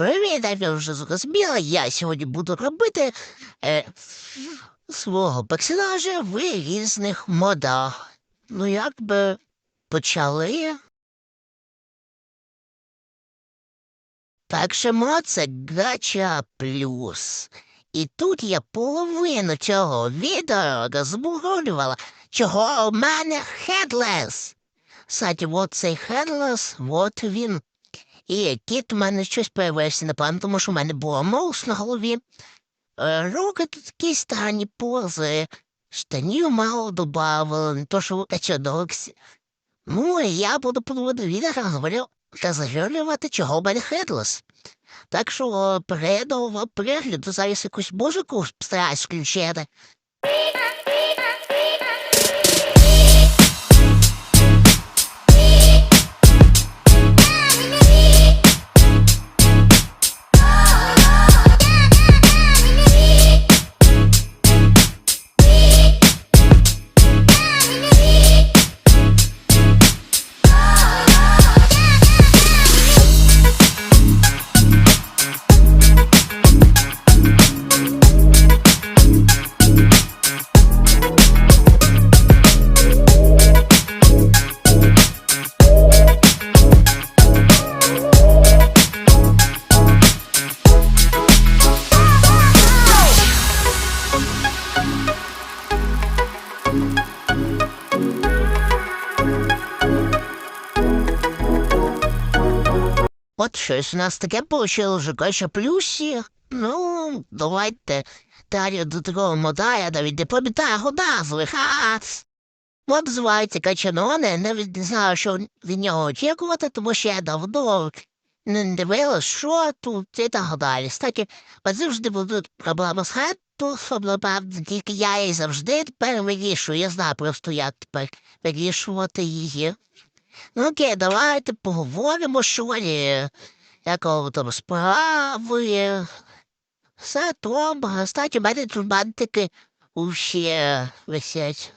Привіт, я вже зрозуміла, я сьогодні буду робити е, свого персонажа в різних модах. Ну, як би почали. Перший мод це Гача Плюс. І тут я половину цього відео розбурювала, чого у мене хедлес. Кстати, от цей хедлес, от він. І кіт у мене щось появився, напевно, тому що в мене було маус на голові. Е, Руки тут такі стані пози, штанів мало добавили, не то що качадоксі. Ну, і я буду проводити відео говорю та заглювати, чого в мене хедлес. Так що о, переду перегляду зараз якусь музику стараюсь включити. От щось у нас таке вже каже плюсі. Ну, давайте далі до такого мода, я навіть не пам'ятаю його назви. Ха! От називається Качаноне, навіть не знаю, що від нього очікувати, тому що я давно не дивилась, що тут і так далі. Кстати, завжди будуть проблеми з хату, напевно, тільки я її завжди тепер вирішую. Я знаю просто, як тепер вирішувати її. Ну окей, давайте поговоримо, що ли, якого там справи. Все добре. Кстати, у мене тут бантики усі висять.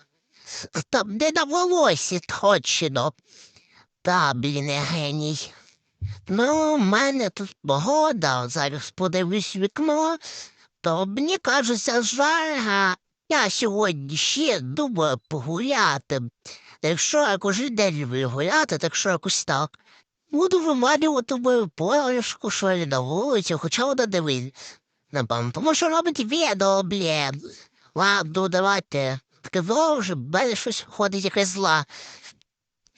Там не на волосі точно. Та, блін, я геній. Ну, в мене тут погода, зараз подивлюсь вікно, то мені кажеться жара. Я сьогодні ще думаю погуляти. Якщо я кожен день люблю гуляти, так що якось так. Буду вималювати мою порошку, що я на вулиці, хоча вона не вийде. Напевно, тому що робить відео, блін. Ладно, давайте. Таке вже, мене щось ходить якась зла.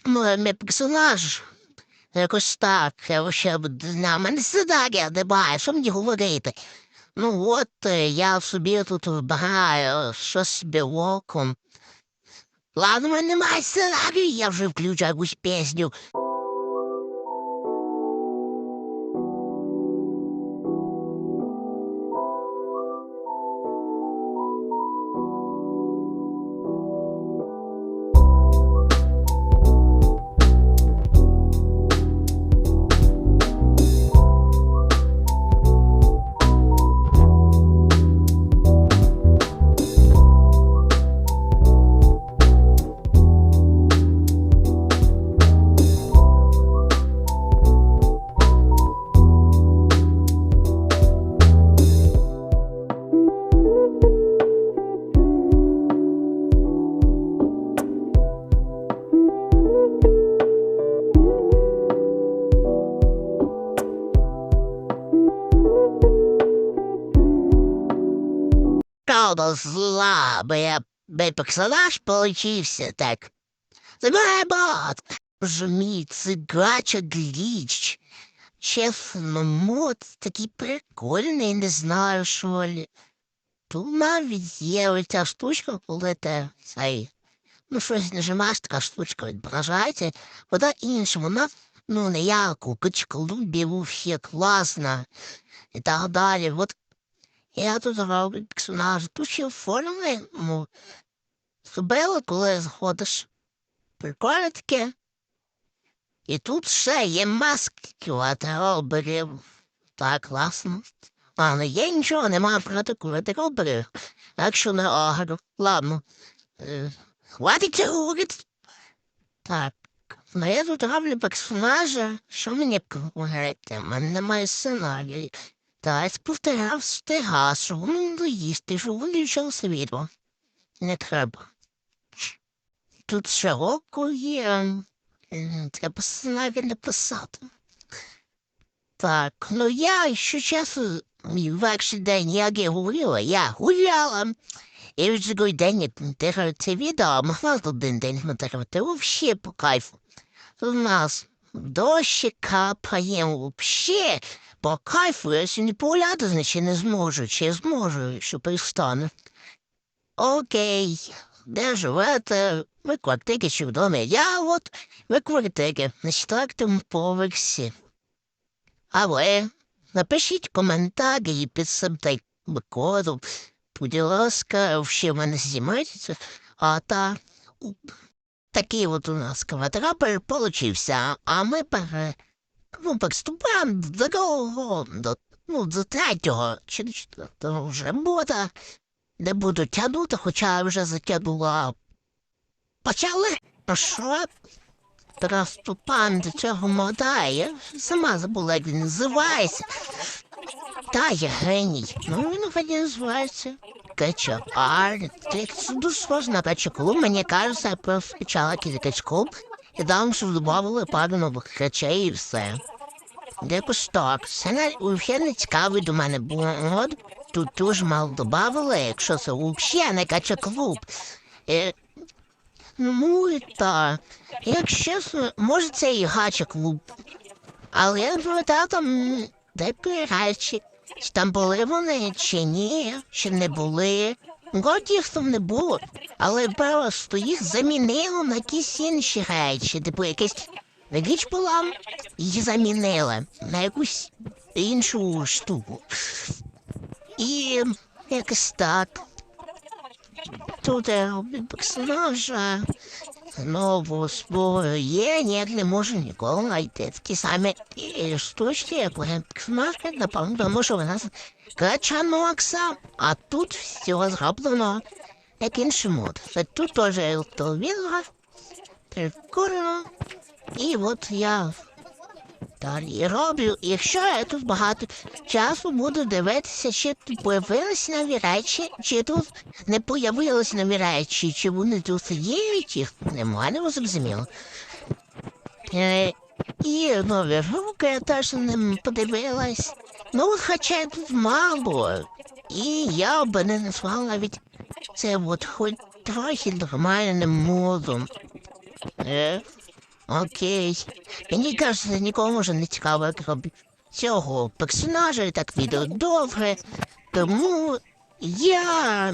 Ну, мій персонаж. Якось так, я ще на мене сценарія немає, що мені говорити. Ну от е, я собі тут вбираю щось собі оком. Ладно, сценарію, я вже включу якусь пісню. Правда зла, бо я персонаж получився так. Забагато. Боже мій, це гача гліч. Чесно, мод такий прикольний, не знаю, що ли. Тут навіть є оця штучка, коли ти цей, ну щось нажимаєш, така штучка відображається. Вода інша, вона, ну, не як у качколубі, вообще класна. І так далі. От я тут роблю персонажа. Тут ще форми, ну, зробила, коли заходиш. Прикольно таке. І тут ще є маски кілатероберів. Так, класно. Але є нічого, немає проти кілатероберів. Так що не агро. Ладно. Е, Хватить це говорити. Так. Ну я тут роблю персонажа, що мені говорити? У мене немає сценарію. Та я повторяв стига, що воно що виключав світло. Не треба. Тут ще око є. Треба сценарій написати. Так, ну я ще часу, перший день, як я говорила, я гуляла. І вже другий день, як монтирую це відео, а могла один день монтирувати вообще по кайфу. У нас дощі капає вообще по кайфу, якщо не погуляти, значить не зможу, чи зможу, якщо перестану. Окей, де живете? Ви квартири чи в домі? Я от ви квартири на четвертому поверсі. А ви напишіть коментарі під цим коду. Будь ласка, ще в мене знімається. А та такий от у нас квадратор получився, а ми пере, ну, приступаємо до другого, до, ну, до третього чи до четвертого вже буде. Не буду тягнути, хоча вже затягнула. Почали? Ну що? Приступаємо до цього мода, я сама забула, як він називається. Та, я геній. Ну, він вроді називається. Качапар. Це дуже схоже на качаклуб. Мені кажеться, я просто скачала качаклуб і там що додавали пару нових речей і все. Якось так. Це взагалі не цікавий до мене був. От тут дуже мало додавали, якщо це взагалі не качаклуб. Е, ну і так. Якщо чесно, може це і гача клуб. Але я пам'ятаю там деякі речі. Чи там були вони, чи ні, чи не були. Там не було, але просто їх замінило на якісь інші речі, типу якесь річ була, її замінили на якусь іншу штуку. І якось так. Тут персонажа нового свого є, ніяк не можу ніколи знайти. Такі самі штучки, як у персонажки, напевно, тому що вона качанокса, а тут все зроблено як інший мод. Тут теж телевізор, прикурено, і от я далі роблю. Якщо я тут багато часу буду дивитися, чи тут появилися нові речі, чи тут не появилися нові речі, чи вони тут є, їх немає, не зрозуміло. Е, і нові руки я теж ним подивилась. Ну, хоча тут мало. І я би не назвала навіть це от хоч трохи нормальним модом. Е? Окей. Мені кажеться, нікому вже не цікаво, як цього персонажа, і так відео довге. Тому я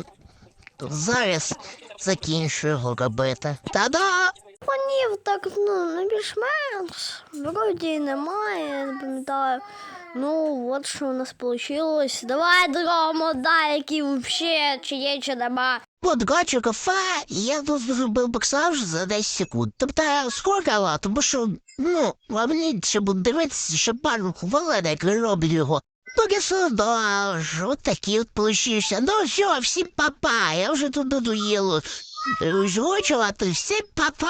зараз закінчую його робити. Та-да! Фонів так, ну, не більш-менш. Вроді немає, не пам'ятаю. Ну, от що у нас вийшло. Давай другого мода, який взагалі чи є, чи нема. От гачу кафе, я тут зробив персонаж за 10 секунд. Тобто скоркала, тому що, ну, мені ще буде дивитися, ще пару хвилин, як я роблю його. Поки судож, от такі от получився. Ну все, всім папа, я вже тут надоїло. Озвучувати всім папа.